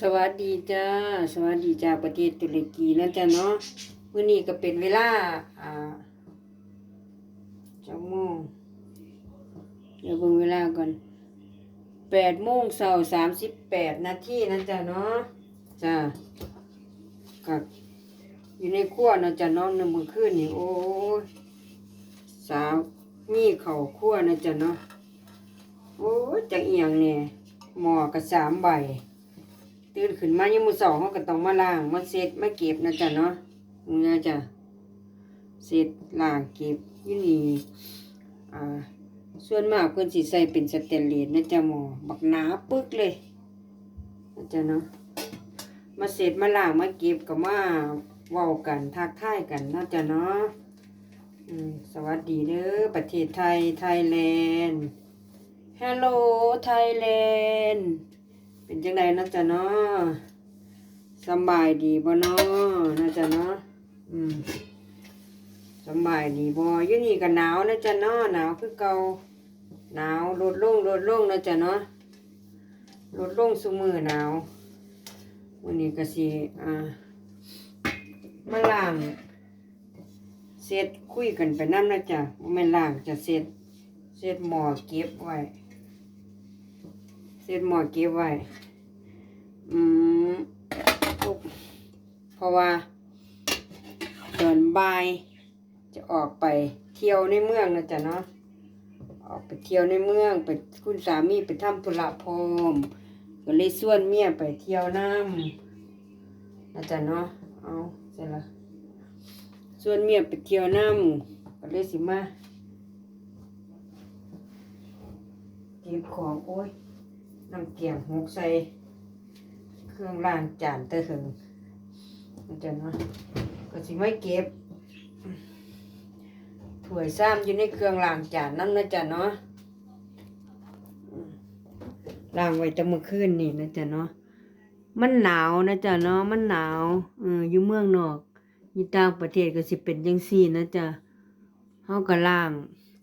สวัสดีจ้า สวัสดีจ้าประเทศตุรกีนะจ๊ะเนาะมื้อนี้ก็เป็นเวลาอ่าจักโมงเดี๋ยวเบิ่งเวลาก่อนแปดโมงเช้าสามสิบแปดนาทีนะจ๊ะเนาะจ้ากับอยู่ในครัวนะจ๊ะเนาะในมื้อคืนนี่โอ้สาวมีเข้าวครัวนะจ๊ะเนาะโอ้จักเอียงเนี่ยหมอก็สามใบ ตื่นขึ้นมายังมือสองเขาก็ต้องมาล้างมาเสร็จมาเก็บนะจ๊ะเนาะมึงจะเสร็จล้างเก็บยู่นี่อ่าส่วนมากเพิ่นสิใส่เป็นสเตนเลสนะจ๊ะหมอบักหนาปึกเลยนะจ๊ะเนาะมาเสร็จมาล้างมาเก็บก็มาเว้ากันทักทายกันนะจ๊ะเนาะสวัสดีเด้อประเทศไทยไทยแลนด์ฮัลโหลไทยแลนด์ เป็นจังไดนาะจ๊ะเนาะสบายดีบ่เนาะนะจ๊ะเนาะอืมสบายดีบ่อยู่นี่ก็หนาวนะจ๊ะเนาะหนาวคือเก่าหนาวลดลงลดลงนะจ๊ะเนาะลดลงซุมือหนาววันนี้ก็สิอ่ามาล้างเสร็จคุยกันไปนำนะจ๊ะบ่แม่ล้างจะเสร็จเสร็จหม้อเก็บไว้ เศษหมอเก็บไว้ อืมปุ๊บเพราะว่าตอนบ่าย จะออกไปเที่ยวในเมืองนะจ๊ะเนาะ ออกไปเที่ยวในเมืองไปคุณสามีไปทำธุระพรมก็เลยส่วนเมียไปเที่ยวน้ำนะจ๊ะเนาะ เอาเสร็จละส่วนเมียไปเที่ยวน้ำก็เลยสิมาเก็บของโอ้ย น้ำเกียงหกใส่เครื่องล้างจานเตะหึงมันจะเนาะก็สิไม่เก็บถ้วยซ้ำอยู่ในเครื่องล้างจานนั่นนะจ๊ะเนาะล้างไว้แต่เมื่อคืนนี่นะจ๊ะเนาะมันหนาวนะจ๊ะเนาะมันหนาวเอออยู่เมืองนอกอยู่ต่างประเทศก็สิเป็นจังซี่นะจ๊ะเฮาก็ล้าง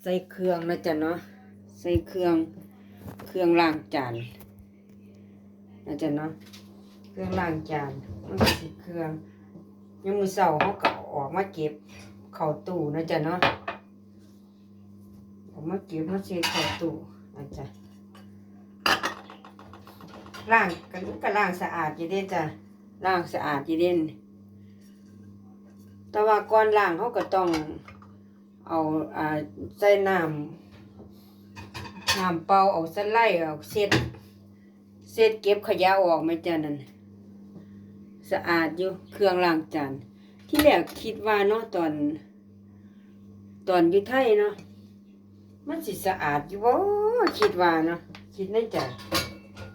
ใส่เครื่องนะจ๊ะเนาะใส่เครื่องเครื่องล้างจาน นะจ๊ะเนาะเครื่องล้างจานมันก็สิเครื่องยังมือเสาเขาก็เอออกมาเก็บเข้าตู้นะจ๊ะเนาะออกมาเก็บมาเช็ดเข้าตู้นะจ๊ะล้างกันก็ล้างสะอาดอยู่เด้จ้ะล้างสะอาดอยู่เด่นแต่ว่าก่อนล้างเขาก็ต้องเอาอ่าใส่น้ำน้ำเปล่าเอาสไลด์เอาเศษ เศษเก็บขยะออกไหมจ้านั่นสะอาดอยู่เครื่องล้างจานที่แรกคิดว่าเนาะตอน ตอนอยู่ไทยเนาะมันสิสะอาดอยู่บ่คิดว่าเนาะคิดในใจ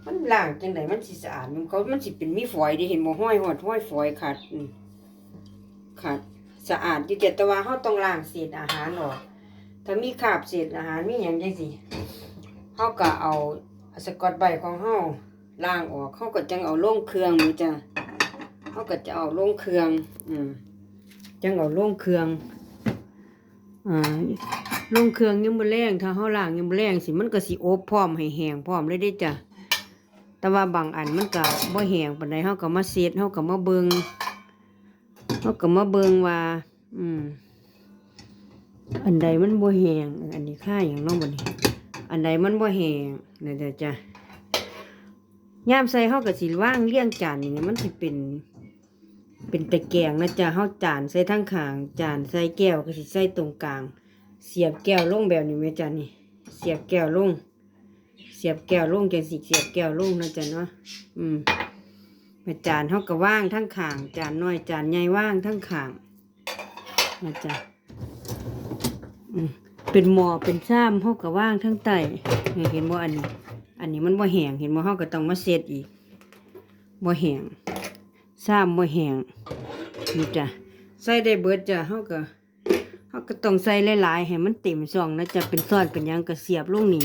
มันล้างจังไดมันสิสะอาดมันเขามันสิเป็นมีฝอยเดิเห็นบ่ห้อยหอดห้อยฝอยขาดขาดสะอาดอยู่แต่แต่ว่าเฮาต้องล้างเศษอาหารออกถ้ามีคราบเศษอาหารมีหยังจังซี่เฮาก็เอาสกอตไบของเฮา ล้างออกเฮาก็จังเอาลงเครื่องนี่จ้ะเฮาก็จะเอาลงเครื่อง อืมจังเอาลงเครื่องอ่าลงเครื่องยังบ่แรงถ้าเฮาล้างยังบ่แรงสิมันก็สิอบพร้อมให้แห้งพร้อมเลยเด้จ้ะแต่ว่าบางอันมันก็บ่แห้งปานใดเฮาก็มาเช็ดเฮาก็มาเบิงเฮาก็มาเบิงว่า อืม อันใดมันบ่แห้งอันนี้ค่าอย่างน้องบ่นี่อันใดมันบ่แห้งนั่นเด้อจ้ะ ยามใส่เฮาก็สิวางเรียงจานนี่มันสิเป็น เป็นตะแกรงนะจ้ะเฮาจานใส่ทั้งขาง จานใส่แก้วก็สิใส่ตรงกลาง เสียบแก้วลงแบบนี้แม่จ้ะนี่ เสียบแก้วลง เสียบแก้วลงจังสิเสียบแก้วลงนะจ้ะเนาะ อืมม่จานเฮาก็ว่างทั้งขาง จานน้อยจานใหญ่ว่างทั้งขางนะจ้ะอืมเป็นหมอเป็นซ้ำเฮาก็ว่างทั้งไตเห็นบ่อันนี้ อันนี้มันบ่แห้งเห็นบ่เฮาก็ต้องมาเช็ดอีกบ่แห้งซ้ำบ่แห้งนี่จ้ะใส่ได้เบิดจ้ะเฮาก็เฮาก็ต้องใส่หลายๆให้มันเต็มช่องนะจ้ะเป็นซอสเป็นหยังก็เสียบลงนี่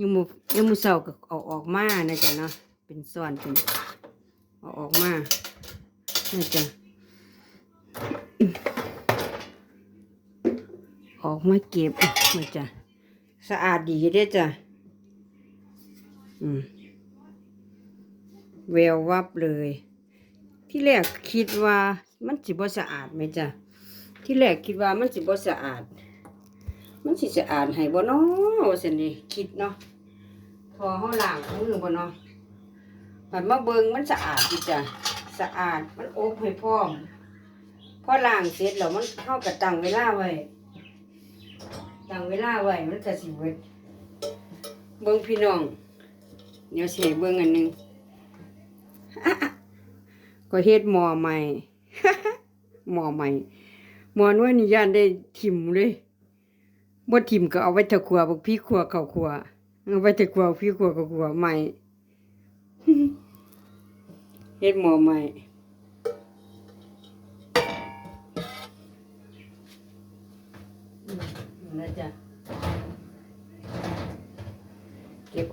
ยมมื้อยมมื้อเช้าก็เอาออกมานะจ้ะเนาะเป็นซ้อนเป็นเอาออกมานะจ้ะออกมาเก็บมาจ้ะ สะอาดดีด้จ้ะ อืมแวววับเลย ที่แรกคิดว่ามันสิบ่สะอาดไหมจ๊ะที่แรกคิดว่ามันสิบ่สะอาด มันสิสะอาดให้บ่เนาะว่าซั่นนี่คิดเนาะ พอเฮาล้างมือบ่เนาะบัดมาเบิ่งมันสะอาดจ้ะ สะอาดมันอบให้พร้อมพอล้างเสร็จแล้วมันเฮาก็ตั้งเวลาไว้ ตั้งเวลาไว้มันก็สิเบิดเบิ่งพี่น้อง เดี๋ยวสิให้เบิ่งอันหนึงก็เฮ็ดหมอใหม่หมอใหม่หมอน้อยนี่ย่านได้ทิมเลยบ่ทิมก็เอาไว้แตะครัวบักพี่ครัวเขาครัวเอาไว้แตะครัวพี่ครัวเข้าครัวใหม่เฮ็ดหมอใหม่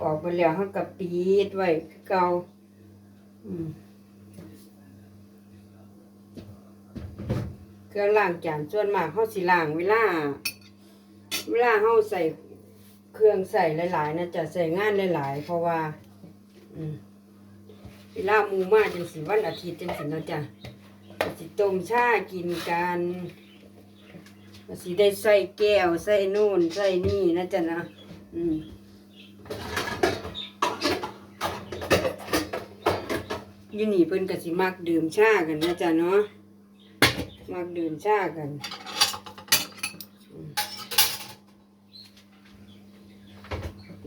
ออกไปแล้วเฮาก็ปิดไว้เก่าเครื่องล้างจานส่วนมากเฮาสิล้างเวลาเวลาเฮาใส่เครื่องใส่หลายๆนะจะใส่งานหลายๆ เพราะว่าเวลาหมูมาจังสิวันอาทิตย์จังสิเนาจะสิต้มชากินกันสิได้ใส่แก้วใส่นู่นใส่นี่นะจ๊ะนะอืม ยี่นี่เพิ่นก็สิมักดื่มชากันนะจ๊ะเนาะมักดื่มชากัน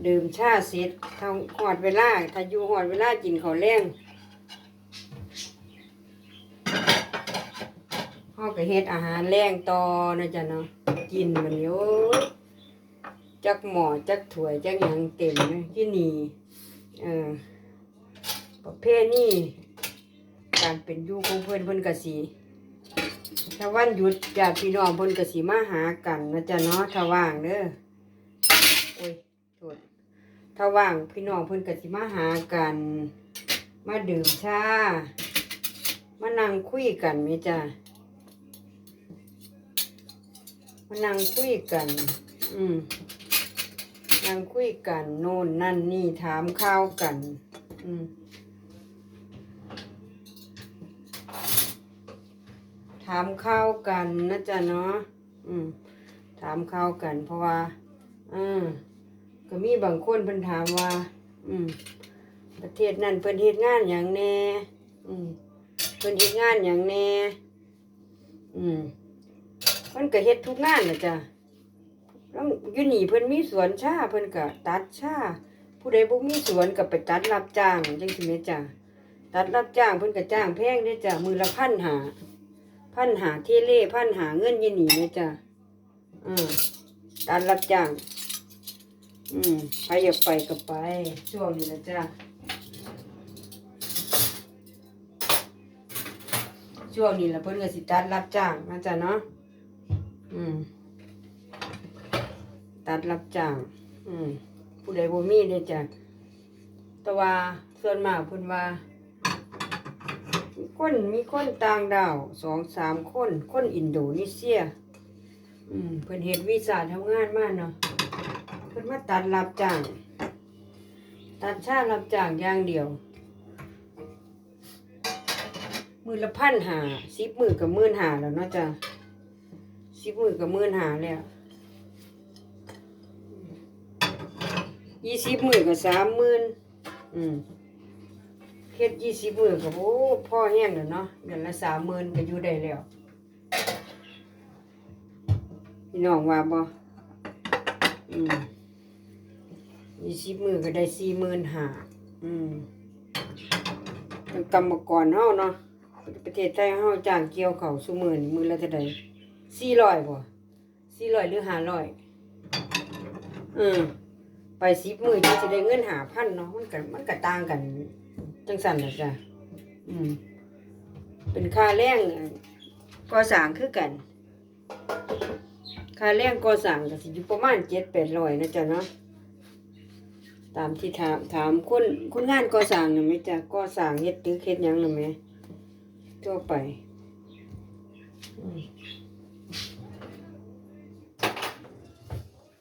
ดื่มชาเสร็จทำหอดเวลาถ้าอยู่หอดเวลากินข้าวแรงห้อก็เฮ็ดอาหารแรงต่อนะจ๊ะเนาะกินมันโยจักหมอจักถ้วยจักหยังเต็มเลยที่นี่เออ ประเภทนี้การเป็นอยู่ของเพื่อนเพื่อนกสีถ้าวันหยุดญาติพี่น้องเพิ่นกสิมาหากันนะจ๊ะเนาะถ้าว่างเด้อโอ้ยโทษถ้าว่างพี่น้องเพิ่นกสิมาหากัน มาดื่มชามานั่งคุยกันไหมจ้ะมานั่งคุยกัน อืมนั่งคุยกัน โน่นนั่นนี่ถามข้าวกัน อืมามข้าวกันนะจ๊ะเนาะอืมถามข้าวกันเพราะว่าอืมก็มีบางคนเพิ่นถามว่า อืม ประเทศนั้นเพิ่นเฮ็ดงานอย่างแน่ อืมเพิ่นเฮ็ดงานอย่างแน่ อืมเพิ่นก็เฮ็ดทุกงานนะจ้ะแล้วอยู่นี่เพิ่นมีสวนชาเพิ่นก็ตัดชาผู้ใดบ่มีสวนก็ไปตัดรับจ้างจังซี่แม่จ้ะตัดรับจ้างเพิ่นก็จ้างแพงเด้จ้ะมือละพันหา พันหาเทเล่พันหาเงินอยินหนีนะจ๊ะอืมการรับจ้าง อืมใครอยากไปก็ไป ช่วงนี้นะจ๊ะช่วงนี้ละเพิ่นก็สิตัดรับจ้างนะจ๊ะเนาะอืมตัดรับจ้าง อืมผู้ใดบ่มีเด้จ้ะแต่ว่าส่วนมากเพิ่นว่า คนมีคนต่างดาวสองสามคน คนอินโดนีเซีย อืมเพิ่นเฮ็ดวีซ่าทำงานมาเนาะเพิ่นมาตัดรับจ้างตัดชารับจ้างอย่างเดียว มือละพันหาสิบมือกับมื่นหาแล้วเนาะจ้ะสิบมือกับมื่นหาแล้วยี่สิบมือกับสามมื่นอืม ฮ็ดยี่สิบมือก็โอ้พ่อแห้งแล้วเนาะเดือนละสามหมื่นก็อยู่ได้แล้วพี่น้องว่าบ่อืมยี่สิบมือก็ได้สี่หมื่นห้าอืมเป็นกรรมกรเฮาเนาะประเทศไทยเฮาจ้างเกี่ยวเขาวซุมื้อนี่มื้อละเท่าใดสี่ร้อยบ่สี่ร้อยหรือห้าร้อยอืมไปสิบมือจะได้เงินหาพันเนาะมันก็มันก็ต่างกัน จังสั่นนะจ้ะอืม เป็นค่าแรงก่อสร้างคือกัน ค่าแรงก่อสร้างก็สิอยู่ประมาณเจ็ดแปดร้อยนะจ๊ะเนาะตามที่ถามถามคนคนงานก่อสร้างน่ะไหมจ๊ะก่อสร้างเฮ็ดตึกเฮ็ดยังน่ะไหมทั่วไป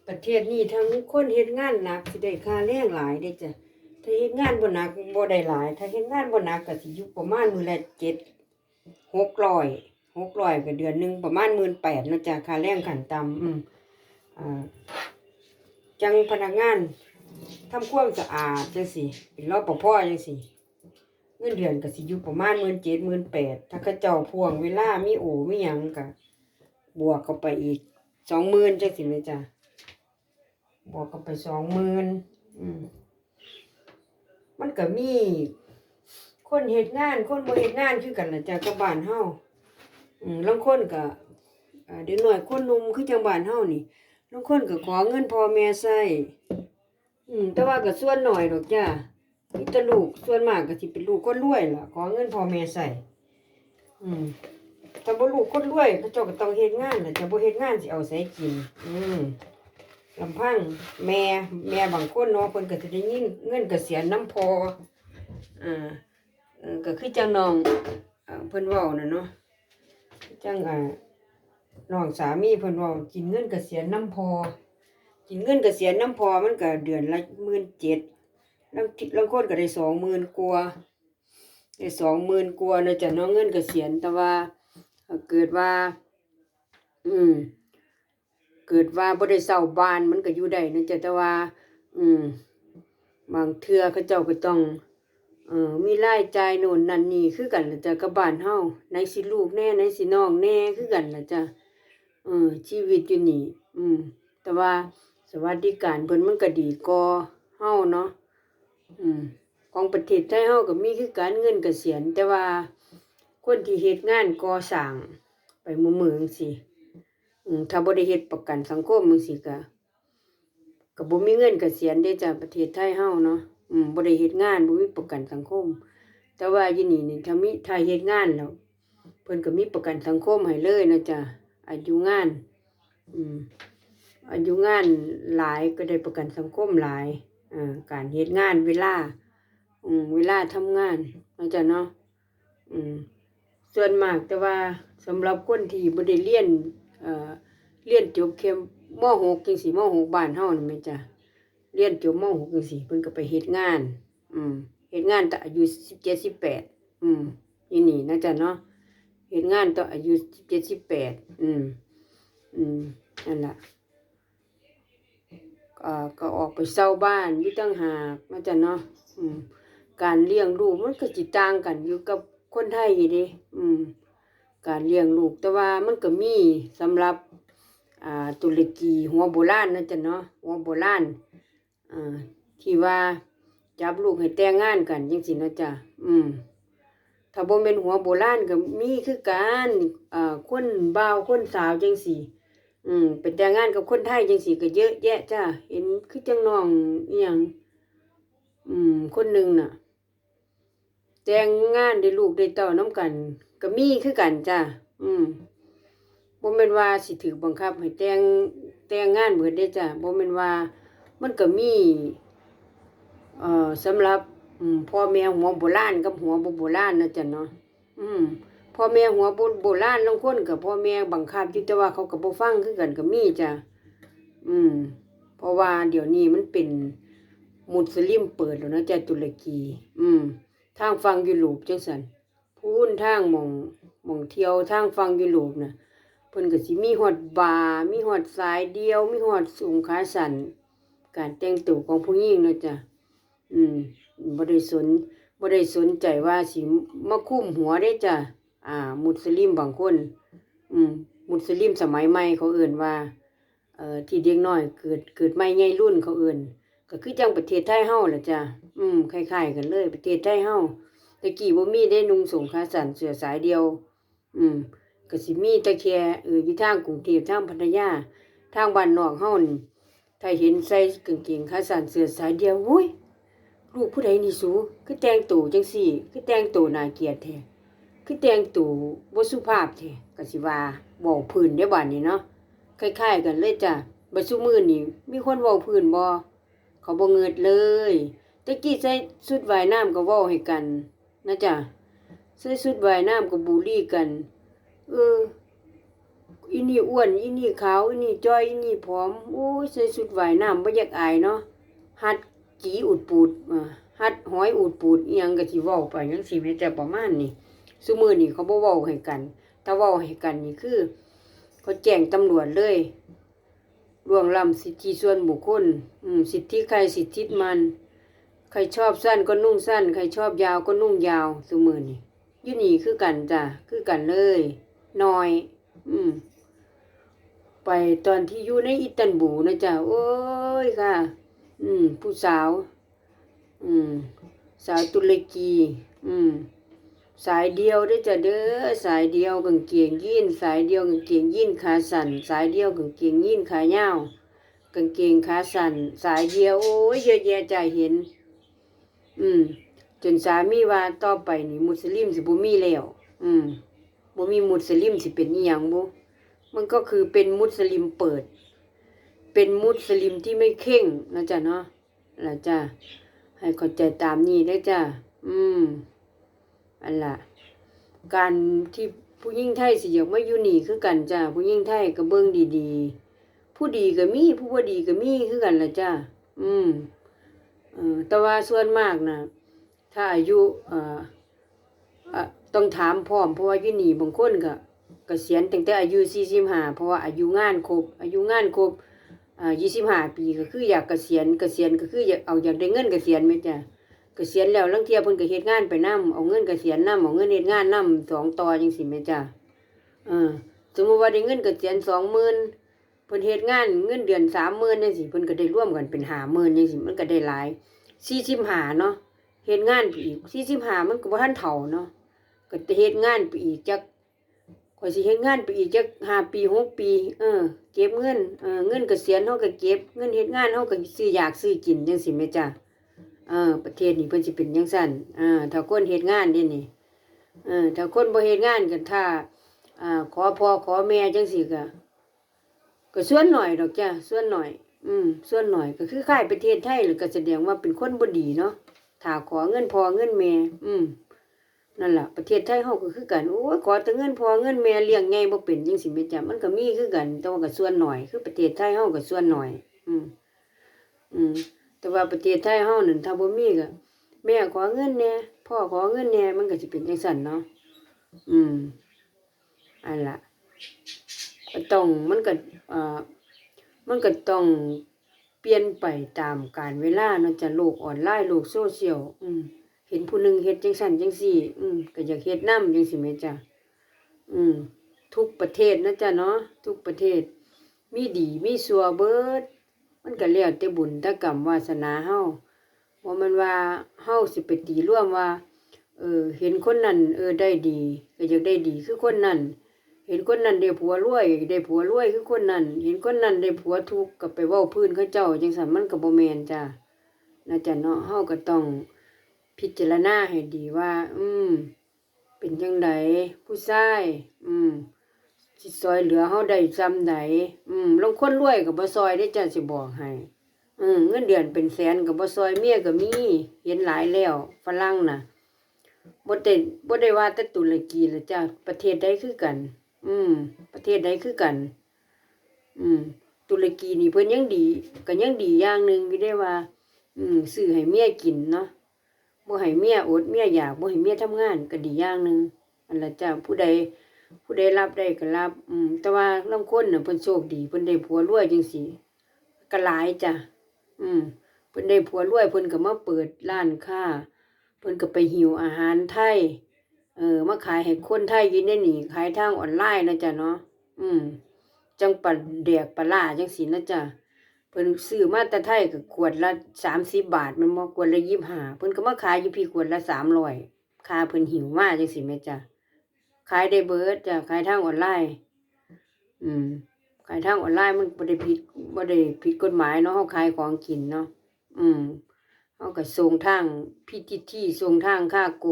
ประเทศนี้ทั้งคนเฮ็ดงานหนักสิได้ค่าแรงหลายเด้จ้ะ ถ้าเฮ็ดงานบ่หนักบ่ได้หลาย ถ้าเฮ็ดงานบ่หนักก็สิอยู่ประมาณมื้อละ7 600 600ก็เดือนหนึ่งประมาณ18,000เนาะจ้ะค่าแรงขันต่ำอืมอ่าจังพนักงานทำความสะอาดจังซี่เป็นรปภจังซี่เงินเดือนก็สิอยู่ประมาณ17,000 18,000ถ้าเขาเจ้าพ่วงเวลามีโอมีหยังก็บวกเข้าไปอีก20,000จังซี่แม่จ้ะบวกเข้าไป20,000อืม มันก็มี คนเฮ็ดงาน คนบ่เฮ็ดงานคือกันละจ้ะกับบ้านเฮาอืมลางคนก็อ่าเด็กน้อยคนหนุ่มคือจังบ้านเฮานี่ลางคนก็ขอเงินพ่อแม่ใช้อืมแต่ว่าก็ส่วนหน้อยดอกจ้ะมีแต่ลูกส่วนมากก็สิเป็นลูกคนรวยล่ะขอเงินพ่อแม่ใช้อืมถ้าบ่ลูกคนรวยเขาเจ้าก็ต้องเฮ็ดงานล่ะจะบ่เฮ็ดงานสิเอาไสกิน อืม ลำพังแม่แม่บางคนเนาะเพิ่นก็สิได้ยินเงินเกษียณน้ำพออ่าเออก็คือจังน้องอเพิ่นเว้าน่ะเนาะจังอ่าน้องสามีเพิ่นเว้ากินเงินเกษียณน้ำพอ กินเงินเกษียณน้ำพอมันก็เดือนละ17,000แล้วลางคนก็ได้20,000กว่าได้20,000กว่าเนาะจ้ะเนาะเงินเกษียณแต่ว่าเกิดว่า อืม เกิดว่าบ่ได้เซาบ้านมันก็อยู่ได้นะจ๊ะแต่ว่า อืม บางเทื่อเขาเจ้าก็ต้องเออมีรายจ่ายโน่นนั่นนี่คือกันล่ะจ้ะกับบ้านเฮาในสิลูกแน่ในสิน้องแน่คือกันล่ะจ้ะเออชีวิตอยู่นี่อืม แต่ว่าสวัสดิการเพิ่นมันก็ดีกว่าเฮาเนาะอืมของประเทศไทยเฮาก็มีคือการเงินเกษียณแต่ว่าคนที่เฮ็ดงานก่อสร้างไปมื้อๆจังซี่ ถ้าบ่ได้เฮ็ดประกันสังคมจังซี่ก็ก็บ่มีเงินกเกษียณเด้จ้ะประเทศไทยเฮาเนาะอืมบ่ได้เฮ็ดงานบ่มีประกันสังคม แต่ว่ายู่นี่นี่ถ้ามีถ้าเฮ็ดงานแล้วเพิ่นก็มีประกันสังคมให้เลยนะจ้ะอายุงาน อืมอายุงานหลายก็ได้ประกันสังคมหลายอ่าการเฮ็ดงานเวลาอืมเวลาทำงานนะจ๊ะเนาะอืมส่วนมากแต่ว่าสำหรับคนที่บ่ได้เรียน เอ่อเรียนจบแค่ม .6 จังซี่ม .6 บ้านเฮานี่แม่จ้ะเรียนจบม .6 จังซี่เพิ่นก็ไปเฮ็ดงาน อืมเฮ็ดงานตั้งอายุ17 18อืมอีนี่นะจ๊ะเนาะเฮ็ดงานตั้งอายุ17 18อืมอืมนั่นล่ะก็ก็ออกไปเช่าบ้านอยู่ต่างหากนะจ๊ะเนาะอืมการเลี้ยงลูกมันก็จิต่างกันอยู่กับคนไทยอยู่ดิอืม การเลี้ยงลูก แต่ว่ามันก็มีสำหรับอ่าตุรกีหัวโบราณนะจ๊ะเนาะหัวโบราณอ่าที่ว่าจับลูกให้แต่งงานกันจังซี่นะจ๊ะอืมถ้าบ่แม่นหัวโบราณก็มีคือกันอ่าคนบ่าวคนสาวจังซี่ อืมไปแต่งงานกับคนไทยจังซี่ก็เยอะแยะจ้ะเห็นคือจังน้องอีหยังอืมคนหนึ่งน่ะ แต่งงานได้ลูกได้เต้าน้ำกัน ก็มีคือกันจ้ะอืมบ่แม่นว่าสิถูกบังคับให้แต่งแต่งงานเบิดเด้จ้ะบ่แม่นว่ามันก็มี เอ่อสำหรับอืมพ่อแม่หัวโบราณกับหัวบ่โบราณนะจ้ะเนาะอืมพ่อแม่หัวโบโบราณลางคนก็พ่อแม่บังคับอยู่แต่ว่าเขาก็บ่ฟังคือกันก็มีจ้ะอืม เพราะว่าเดี๋ยวนี้มันเป็นมุสลิมเปิดแล้วนะจ้ะตุรกี อืม ทางฟังยุโรปจังซั่น พูนทางมองมองเที่ยวทางฟังยุโรปนะเพิ่นก็สิมีฮอดบามีฮอดสายเดียว มีฮอดสูงขาสั้นการแต่งตัวของผู้หญิงเนาะจ้ะอืมบ่ได้สนบ่ได้สนใจว่าสิมาคุ้มหัวได้จ้ะอ่า มุสลิมบางคน อืม มุสลิมสมัยใหม่เขาเอิ้นว่าเอ่อที่เด็กน้อยเกิดเกิดใหม่ใหญ่รุ่นเขาเอิ้นก็คือจังประเทศไทยเฮาล่ะจ้ะอืมคล้ายๆกันเลย ประเทศไทยเฮา ตะกี้บ่มีได้นุ่งสงขาสั้นเสื้อสายเดียว อืมก็สิมีต่แค่เอออยู่ทางกรุงเทพทางพัทยาทางบ้านนอกเฮานี่ถ้าเห็นใส่กางเกงขาสั้นเสื้อสายเดียวโอ้ยลูกผู้ใดนี่สูคือแต่งตัวจังซี่ คือแต่งตัวน่าเกลียดแท้คือแต่งตัวบ่สุภาพแท้ก็สิว่าเว้าพื้นได้บัดนี้เนาะคล้ายๆกันเลยจ้ะบัดซุมื้อนี้มีคนเว้าพื้นบ่เขาบ่เงิดเลยตะกี้ใส่ชุดว่ายน้ำก็เว้าให้กัน นะจ๊ะใส่ชุดว่ายน้ำก็บูลลี่กัน เอออีนี่อ้วนอีนี่ขาวอีนี่จ้อยอีนี่ผอมโอ้ยใส่ชุดว่ายน้ำบ่อยากอายเนาะหัดจีอุดปูดอ่าฮัดหอยอูดปูดอีหยังก็สิเว้าไปจังซี่แม่แต่ประมาณนี้ซุมื้อนี้เขาบ่เว้าให้กันถ้าเว้าให้กันนี่คือเขาแจ้งตำรวจเลยล่วงล้ำสิทธิส่วนบุคคล อืมสิทธิใครสิทธิมัน ใครชอบสั้นก็นุ่งสั้น ใครชอบยาวก็นุ่งยาวซุมือนี้อยู่นี่คือกันจ้ะคือกันเลยน้อย อืม ไปตอนที่อยู่ในอิตันบูนะจ๊ะโอ้ยค่ะ อืม ผู้สาว อืม สาวตุรกี อืม สายเดียวได้จ้ะเด้อสายเดียวกางเกงยีนสายเดียวกางเกงยีนขาสั้นสายเดียวกางเกงยีนขายาวกางเกงขาสั้นสายเดียวโอ้ยเยอะแยะใจเห็น อืม จนสามีว่าต่อไปนี่มุสลิมสิบ่มีแล้วอืมบ่มีมุสลิมสิเป็นอีหยังบ่มันก็คือเป็นมุสลิมเปิด เป็นมุสลิมที่ไม่เข่งนะจ๊ะเนาะละจ้ะให้เข้าใจตามนี้ได้จ้ะอืมอันละการที่ผู้ยิ่งไทยสิอยากมาอยู่นี่คือกันจ้ะผู้ยิ่งไทยก็เบิ่งดีๆ ผู้ดีก็มีผู้บ่ดีก็มีคือกันละจ้ะอืม แต่ว่าส่วนมากนะถ้าอายุอ่อเอ่อต้องถามพร้อมเพราะว่ายู่นี่บางคนก็เกษียณตั้งแต่อายุ45เพราะว่าอายุงานครบอายุงานครบอ่า25ปีก็คืออยากเกษียณเกษียณก็คืออยากเอาอยากได้เงินเกษียณแม่จ้ะเกษียณแล้วลางเทียเพิ่นก็เฮ็ดงานไปนํเอาเงินเกษียณนํเอาเงินเฮ็ดงานนํสองต่อจังซี่แม่จ้ะเออสมมุติว่าได้เงินเกษียณ20,000 เพิ่นเฮ็ดงานเงินเดือน30,000จังซี่เพิ่นก็ได้ร่วมกันเป็น50,000จังซี่มันก็ได้หลายสี่สิบห้าเนาะเฮ็ดงานไปอีกสี่สิบห้ามันก็บ่ทันเฒ่าเนาะก็จะเฮ็ดงานไปอีกจักข่อยสิเฮ็ดงานไปอีกจักห้าปีหกปี เออ เก็บเงินเออเงินเกษียณเฮาก็เก็บเงินเฮ็ดงานเฮาก็ซื้ออยากซื้อกินจังซี่แม่จ้ะเออ ประเทศนี้เพิ่นสิเป็นจังซั่นเอ่าถ้าคนเฮ็ดงานเด้นี่เออถ้าคนบ่เฮ็ดงานก็ถ้าอ่าขอพ่อขอแม่จังซี่ก็ ก็ส่วนหน่อยดอกจ้ะส่วนหน่อย อืม ส่วนหน่อยก็คือค่ายประเทศไทยหรือก็แสดงว่าเป็นคนบ่ดีเนาะถ้าขอเงินพอเงินแม่อืมนั่นแหละประเทศไทยเฮาก็คือกันโอ้ยขอแต่เงินพอเงินแม่เลี้ยงไงบ่เป็นจังซี่แม่จ้ะมันก็มีคือกันแต่ว่าก็ส่วนหน่อย คือประเทศไทยเฮาก็ส่วนหน่อย อืมอืมแต่ว่าประเทศไทยเฮานั่นถ้าบ่มีก็แม่ขอเงินแน่พ่อขอเงินแน่มันก็สิเป็นจังซั่นเนาะอืมอันละก็ต้องมันก็ อ่อมันก็ต้องเปลี่ยนไปตามกาลเวลาเนาะจะโลกออนไลน์โลกโซเชียลอืมเห็นผู้หนึ่งเฮ็ดจังซั่นจังซี่ อืมก็อยากเฮ็ดนำจังซี่แม่จ้ะอืมทุกประเทศนะจ๊ะเนาะทุกประเทศ มีดีมีซัวเบิด มันก็แล้วแต่บุญแต่กรรมวาสนาเฮาว่ามันว่าเฮาสิไปตีร่วมว่า เออ เห็นคนนั้นเออได้ดี ก็อยากได้ดีคือคนนั้น เห็นคนนั้นได้ผัวรวยได้ผัวรวยคือคนนั้น เห็นคนนั้นได้ผัวทุกข์ก็ไปเว้าพื้นเขาเจ้าจังซั่นมันก็บ่แม่นจ้ะนะจ๊ะเนาะเฮาก็ต้องพิจารณาให้ดีว่า อืม เป็นจังไดผู้ชายอืมสิซอยเหลือเฮาได้ซำใดอืมลงคนรวยก็บ่ซอยได้จ้ะสิบอกให้อืมเงินเดือนเป็นแสนก็บ่ซอยเมียก็มีเห็นหลายแล้วฝรั่งน่ะบ่ได้บ่ได้ว่าแต่ตุรกีละจ้ะประเทศใดคือกัน อืม ประเทศใดคือกัน อืม ตุรกีนี่เพิ่นยังดีก็ยังดีอย่างหนึ่งอยู่ได้ว่า อืมซื้อให้เมียกินเนาะบ่ให้เมียอดเมียอยากบ่ให้เมียทำงานก็ดีอย่างหนึ่งอันละจ้ะผู้ใดผู้ใดรับได้ก็รับ อืม แต่ว่าลางคนน่ะเพิ่นโชคดีเพิ่นได้ผัวรวยจังซี่ก็หลายจ้ะอืมเพิ่นได้ผัวรวยเพิ่นก็มาเปิดร้านค้าเพิ่นก็ไปหิวอาหารไทย เออมาขายให้คนไทยกินได้หนีขายทางออนไลน์นะจ๊ะเนาะอืม จังปลาเดียกปลาล่าจังสีนะจ๊ะเพิ่นซื้อมาแต่ไทยก็ขวดละสามสิบบาท มันบ่ขวดละยี่สิบห้าเพิ่นก็มาขายอยู่พี่ขวดละสามร้อยค่าเพิ่นหิวมากจังสีแม่จ้ะขายได้เบิร์ดจ้ะขายทางออนไลน์ อืม ขายทางออนไลน์มันบ่ได้ผิดบ่ได้ผิดกฎหมายเนาะเฮาขายของกินเนาะอืมเฮาก็ส่งทางพิธีที่ส่งทางค่าโก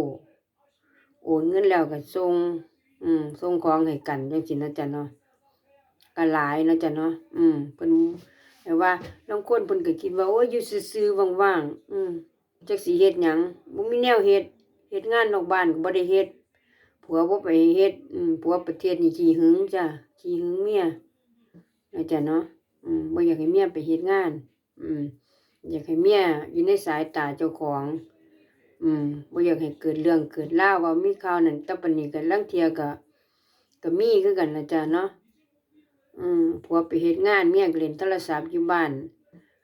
โอนเงินแล้วก็ส่งอืมส่งของให้กันจังซี่นะจ๊ะเนาะก็หลายนะจ๊ะเนาะอืมเพิ่นแต่ว่าลางคนเพิ่นก็คิดว่าโอ้ยอยู่ซื่อๆว่างๆอืมจักสิเฮ็ดหยังบ่มีแนวเฮ็ดเฮ็ดงานนอกบ้านก็บ่ได้เฮ็ดผัวบ่ไปเฮ็ดอืมผัวประเทศนี่ขี้หึงจ้ะขี้หึงเมียนะจ๊ะเนาะอืมบ่อยากให้เมียไปเฮ็ดงาน อืมอยากให้เมียอยู่ในสายตาเจ้าของ อืมบ่อยากให้เกิดเรื่องเกิดราวว่ามีข่าวนั่นต่ปานนี้ก็ลางเทียก็ก็มีคือกันล่ะจ้ะเนาะอืมผัวไปเฮ็ดงานเมียเล่นโทรศัพท์อยู่บ้าน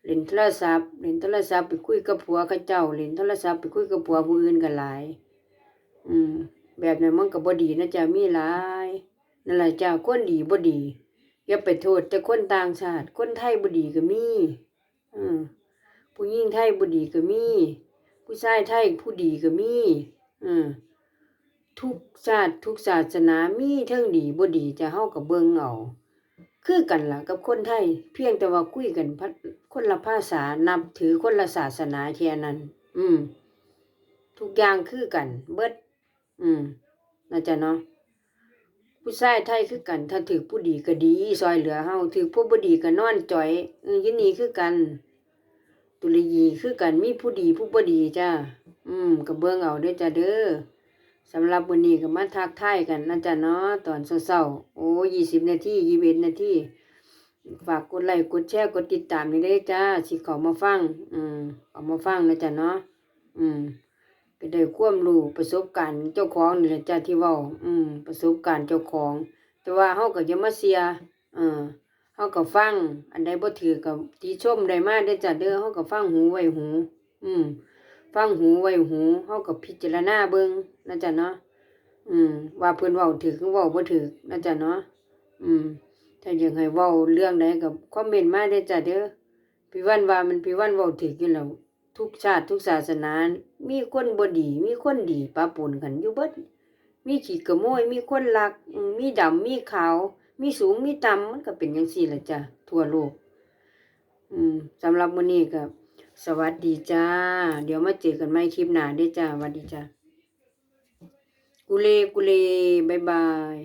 เล่นโทรศัพท์เล่นโทรศัพท์ไปคุยกับผัวเขาเจ้าเล่นโทรศัพท์ไปคุยกับผัวผู้อื่นก็หลาย อืม แบบนั้นมันก็บ่ดีนะจ๊ะมีหลายนั่นล่ะจ้ะคนดีบ่ดีอย่าไปโทษแต่คนต่างชาติ คนไทยบ่ดีก็มีอืมผู้หญิงไทยบ่ดีก็มี ผู้ชายไทยผู้ดีก็มีอืมทุกชาติทุกศาสนามีเทั้งดีบ่ดีจะเฮาก็เบิ่งเอาคือกันล่ะกับคนไทย เพียงแต่ว่าคุยกันพัดคนละภาษานับถือคนละศาสนาแค่นั้น อืม ทุกอย่างคือกัน เบิด อืมน่าจะเนาะผู้ชายไทยคือกัน ถ้าถือผู้ดีก็ดีซอยเหลือเฮาถือผู้บ่ดีก็นอนจ่อยเออยินนี่คือกัน ตุลยีคือกันมีผู้ดีผู้บ่ดีจ้า อืมก็เบิ่งเอาเด้อจ้าเด้อสำหรับวันนี้ก็มาทักทายกันนะจ้ะเนาะตอนเช้าๆโอ้20นาที21นาทีฝากกดไลค์กดแชร์กดติดตามนี่เด้จ้าสิเข้ามาฟัง อืมเอามาฟังนะจ้ะเนาะอืมก็ได้ความรู้ประสบการณ์เจ้าของนี่แหละจ้าที่ว้าอืม ประสบการณ์เจ้าของ แต่ว่าเฮาก็อย่ามาเสียเออ เฮาก็ฟัง อันใดบ่ถือก็ติชมได้มาเด้จ้าเด้อเฮาก็ฟังหูไว้หู อืม ฟังหูไว้หูเฮาก็พิจารณาเบิ่งนะจ้ะเนาะอืม ว่าเพิ่นเว้าถูกหรือเว้าบ่ถูกนะจ้ะเนาะอืมถ้าอยากให้เว้าเรื่องใดก็คอมเมนต์มาเด้จ้าเด้อพี่วันว่ามันพี่วันเว้าถูกอยู่แล้วทุกชาติทุกศาสนา มีคนบ่ดี มีคนดีปะปนกันอยู่เบิด มีขี้ขโมย มีคนลัก มีดำ มีขาว มีสูงมีต่ำมันก็เป็นอย่างซี่ล่ะจ้ะทั่วโลก อืมสำหรับวันนี้ก็สวัสดีจ้า เดี๋ยวมาเจอกันใหม่คลิปหน้าได้จ้าสวัสดีจ้ากุเลกุเลบายบาย